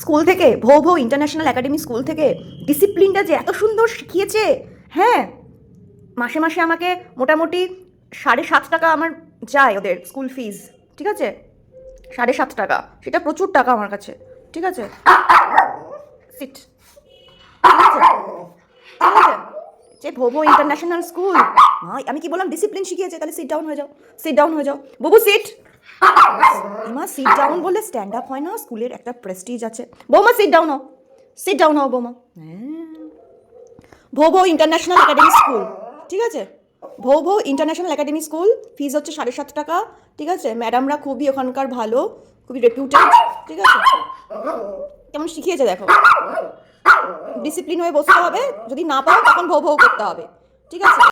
School থেকে, ভৌ ভৌ ইন্টারন্যাশনাল একাডেমি স্কুল থেকে ডিসিপ্লিনটা যে এত সুন্দর শিখিয়েছে হ্যাঁ? মাসে মাসে আমাকে মোটামুটি সাড়ে সাত টাকা আমার যায় ওদের স্কুল ফিজ ঠিক আছে? সাড়ে সাত টাকা, সেটা প্রচুর টাকা আমার কাছে, ঠিক আছে? সিট ঠিক আছে? যে ভোভো ইন্টারন্যাশনাল স্কুল আমি কি বললাম? ডিসিপ্লিন শিখিয়েছে, তাহলে সিট ডাউন হয়ে যাও সিট ডাউন হয়ে যাও। বুবু সিট মা সিট ডাউন বললে স্ট্যান্ড আপ হয় না? স্কুলের একটা প্রেস্টিজ আছে। বৌমা সিট ডাউন হও। সিট ডাউন হও বৌমা। হ্যাঁ ভোভো ইন্টারন্যাশনাল একাডেমি স্কুল ঠিক আছে? ভোভো ইন্টারন্যাশনাল একাডেমি স্কুল ফিজ হচ্ছে সাড়ে সাত টাকা, ঠিক আছে? ম্যাডামরা খুবই ওখানকার ভালো, খুবই রেপিউটেড ঠিক আছে? কেমন শিখিয়েছে দেখো? ডিসিপ্লিন হয়ে বসতে হবে, যদি না পাও তখন ভৌ ভৌ করতে হবে, ঠিক আছে?